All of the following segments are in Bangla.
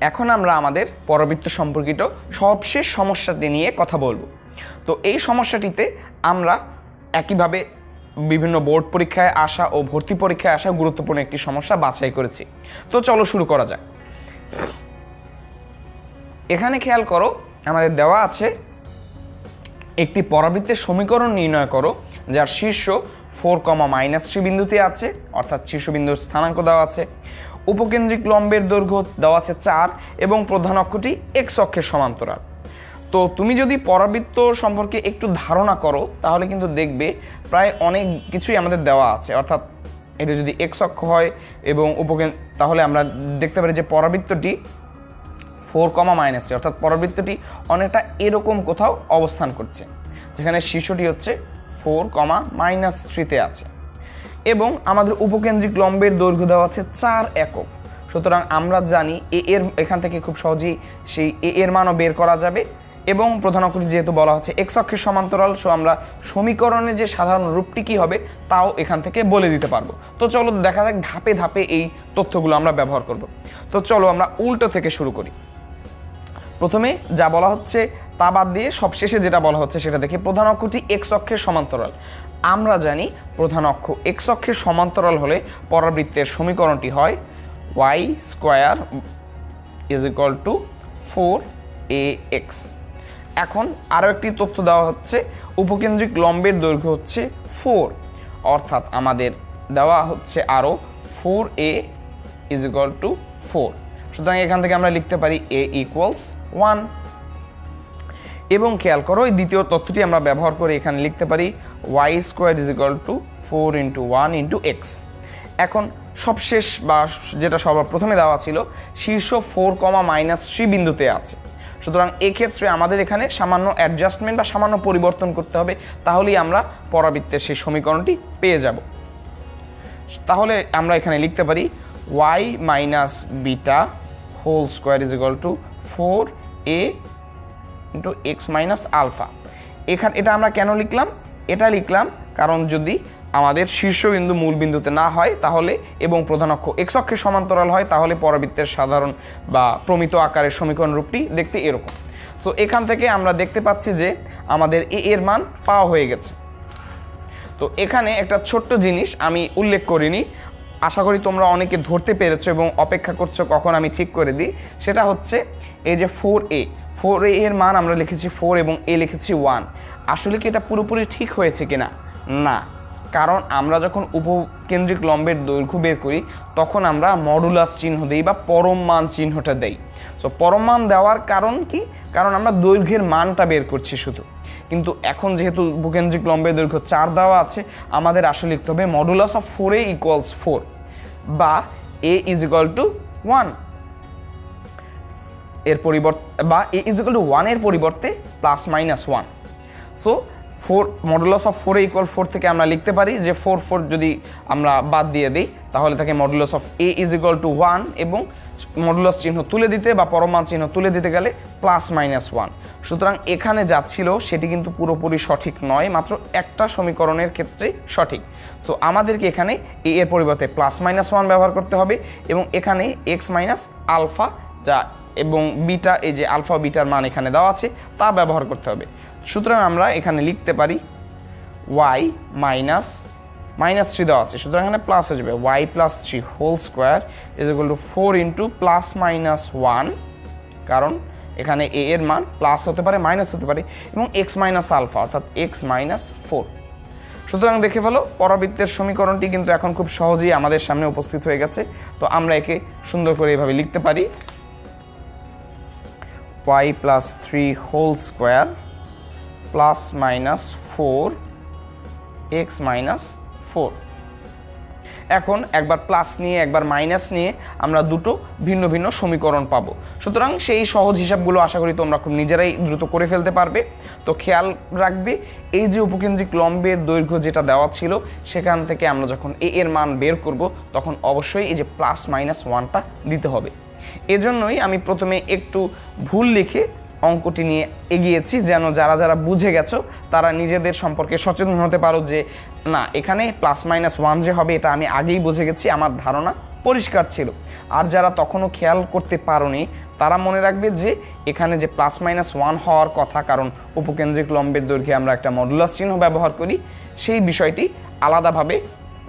এখন আমরা আমাদের পরবৃত্ত সম্পর্কিত সবশেষ সমস্যাটি নিয়ে কথা বলব। তো এই সমস্যাটিতে আমরা একইভাবে বিভিন্ন বোর্ড পরীক্ষায় আসা ও ভর্তি পরীক্ষায় আসা গুরুত্বপূর্ণ একটি সমস্যা বাছাই করেছি। তো চলো শুরু করা যাক। এখানে খেয়াল করো, আমাদের দেওয়া আছে একটি পরাবৃত্তের সমীকরণ নির্ণয় করো, যার শীর্ষ ফোর কমা মাইনাস থ্রি বিন্দুতে আছে, অর্থাৎ শীর্ষবিন্দুর স্থানাঙ্ক দেওয়া আছে। উপকেন্দ্রিক লম্বের দৈর্ঘ্য দেওয়া আছে চার এবং প্রধান অক্ষটি এক্স অক্ষের সমান্তরাল। তো তুমি যদি পরাবৃত্ত সম্পর্কে একটু ধারণা করো, তাহলে কিন্তু দেখবে প্রায় অনেক কিছুই আমাদের দেওয়া আছে। অর্থাৎ এটা যদি এক্স অক্ষ হয় এবং উপকেন তাহলে আমরা দেখতে পারি যে পরাবৃত্তটি ফোর কমা মাইনাস অর্থাৎ পরাবৃত্তটি অনেকটা এরকম কোথাও অবস্থান করছে। যেখানে শীর্ষটি হচ্ছে ফোর কমা মাইনাস থ্রিতে আছে। এবং আমাদের উপকেন্দ্রিক লম্বের দৈর্ঘ্য দেওয়া আছে চার একক। সুতরাং আমরা জানি এ এর, এখান থেকে খুব সহজেই সেই এ এর মানও বের করা যাবে এবং প্রধান অক্ষরটি যেহেতু বলা হচ্ছে এক্স অক্ষের সমান্তরাল, সো আমরা সমীকরণে যে সাধারণ রূপটি কী হবে তাও এখান থেকে বলে দিতে পারব। তো চলো দেখা যাক ধাপে ধাপে এই তথ্যগুলো আমরা ব্যবহার করব। তো চলো আমরা উল্টো থেকে শুরু করি। প্রথমে যা বলা হচ্ছে তা বাদ দিয়ে সবশেষে যেটা বলা হচ্ছে সেটা দেখি। প্রধান অক্ষটি এক্স অক্ষের সমান্তরাল। আমরা জানি প্রধান অক্ষ এক্স অক্ষের সমান্তরাল হলে পরাবৃত্তের সমীকরণটি হয় y square is equal to four a x. এখন আরও একটি তথ্য দেওয়া হচ্ছে, উপকেন্দ্রিক লম্বের দৈর্ঘ্য হচ্ছে ফোর। অর্থাৎ আমাদের দেওয়া হচ্ছে আরও four a is equal to four. সুতরাং এখান থেকে আমরা লিখতে পারি এ ইকুয়ালস ওয়ান। এবং খেয়াল করো, এই দ্বিতীয় তথ্যটি আমরা ব্যবহার করে এখানে লিখতে পারি y square is equal to four into one into x এখন সবশেষ বা যেটা সবার প্রথমে দেওয়া ছিল, শীর্ষ ফোর কমা মাইনাস থ্রি বিন্দুতে আছে। সুতরাং এক্ষেত্রে আমাদের এখানে সামান্য অ্যাডজাস্টমেন্ট বা সামান্য পরিবর্তন করতে হবে, তাহলেই আমরা পরাবৃত্তের সেই সমীকরণটি পেয়ে যাব। তাহলে আমরা এখানে লিখতে পারি y minus beta whole square is equal to four a into x minus alpha এখানে এটা আমরা কেন লিখলাম? এটা লিখলাম, কারণ যদি আমাদের শীর্ষবিন্দু মূল বিন্দুতে না হয় তাহলে, এবং প্রধান অক্ষ এক্স অক্ষের সমান্তরাল হয়, তাহলে পরবৃত্তের সাধারণ বা প্রমিত আকারের সমীকরণ রূপটি দেখতে এরকম। সো এখান থেকে আমরা দেখতে পাচ্ছি যে আমাদের এ এর মান পাওয়া হয়ে গেছে। তো এখানে একটা ছোট্ট জিনিস আমি উল্লেখ করিনি, আশা করি তোমরা অনেকে ধরতে পেরেছ এবং অপেক্ষা করছ কখন আমি ঠিক করে দিই। সেটা হচ্ছে এই যে ফোর এ ফোর এ এর মান আমরা লিখেছি ফোর এবং এ লিখেছি ওয়ান আসলে কি এটা পুরোপুরি ঠিক হয়েছে কিনা? না। কারণ আমরা যখন উপকেন্দ্রিক লম্বের দৈর্ঘ্য বের করি, তখন আমরা মডুলাস চিহ্ন দিই বা পরম মান চিহ্নটা দেই। সো পরম মান দেওয়ার কারণ কি? কারণ আমরা দৈর্ঘ্যের মানটা বের করছি শুধু। কিন্তু এখন যেহেতু উপকেন্দ্রিক লম্বের দৈর্ঘ্য চার দেওয়া আছে, আমাদের আসলে লিখতে হবে modulus of four equals four বা এ ইজ ইকুয়াল টু ওয়ানের পরিবর্তে, বা এ ইজ ইকুয়াল টু ওয়ানের পরিবর্তে plus minus one so four modulus of four equal four থেকে আমরা লিখতে পারি যে ফোর ফোর যদি আমরা বাদ দিয়ে দিই, তাহলে তাকে modulus of a is equal to one এবং মডুলাস চিহ্ন তুলে দিতে বা পরমান চিহ্ন তুলে দিতে গেলে প্লাস মাইনাস ওয়ান সুতরাং এখানে যা ছিল সেটি কিন্তু পুরোপুরি সঠিক নয়, মাত্র একটা সমীকরণের ক্ষেত্রে সঠিক। সো আমাদেরকে এখানে এ এর পরিবর্তে প্লাস মাইনাস ওয়ান ব্যবহার করতে হবে এবং এখানে এক্স মাইনাস আলফা যা এবং বিটা এই যে আলফা বিটার মান এখানে দেওয়া আছে, তা ব্যবহার করতে হবে। সুতরাং আমরা এখানে লিখতে পারি ওয়াই মাইনাস মাইনাস থ্রি দেওয়া আছে। সুতরাং এখানে প্লাস হয়ে যাবে। Y plus three whole square is equal to four into plus minus one কারণ এখানে এ এর মান প্লাস হতে পারে মাইনাস হতে পারে, এবং এক্স মাইনাস আলফা অর্থাৎ এক্স মাইনাস ফোর সুতরাং দেখে ফেলো, পরাবৃত্তের সমীকরণটি কিন্তু এখন খুব সহজেই আমাদের সামনে উপস্থিত হয়ে গেছে। তো আমরা একে সুন্দর করে এভাবে লিখতে পারি। Y plus three whole square plus minus four x minus four এখন একবার প্লাস নিয়ে, একবার মাইনাস নিয়ে আমরা দুটো ভিন্ন ভিন্ন সমীকরণ পাবো। সুতরাং সেই সহজ হিসাবগুলো আশা করি তোমরা খুব নিজেরাই দ্রুত করে ফেলতে পারবে। তো খেয়াল রাখবে, এই যে উপকেন্দ্রিক লম্বের দৈর্ঘ্য যেটা দেওয়া ছিল, সেখান থেকে আমরা যখন এ এর মান বের করব, তখন অবশ্যই এই যে প্লাস মাইনাস ওয়ানটা দিতে হবে। এজন্যই আমি প্রথমে একটু ভুল লিখে অঙ্কটি নিয়ে এগিয়েছি, যেন যারা যারা বুঝে গেছো, তারা নিজেদের সম্পর্কে সচেতন হতে পারো যে, না, এখানে প্লাস মাইনাস ওয়ান যে হবে, এটা আমি আগেই বুঝে গেছি, আমার ধারণা পরিষ্কার ছিল। আর যারা তখনও খেয়াল করতে পারোনি, তারা মনে রাখবে যে, এখানে যে প্লাস মাইনাস ওয়ান হওয়ার কথা, কারণ উপকেন্দ্রিক লম্বের দৈর্ঘ্যে আমরা একটা মডুলাস চিহ্ন ব্যবহার করি, সেই বিষয়টি আলাদাভাবে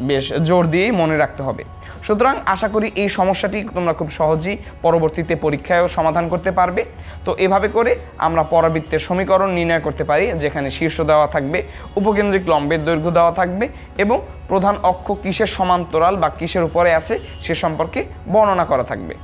বেশ জোর দিয়েই মনে রাখতে হবে। সুতরাং আশা করি এই সমস্যাটি তোমরা খুব সহজেই পরবর্তীতে পরীক্ষায়ও সমাধান করতে পারবে। তো এভাবে করে আমরা পরাবৃত্তের সমীকরণ নির্ণয় করতে পারি, যেখানে শীর্ষ দেওয়া থাকবে, উপকেন্দ্রিক লম্বের দৈর্ঘ্য দেওয়া থাকবে এবং প্রধান অক্ষ কিসের সমান্তরাল বা কিসের উপরে আছে সে সম্পর্কে বর্ণনা করা থাকবে।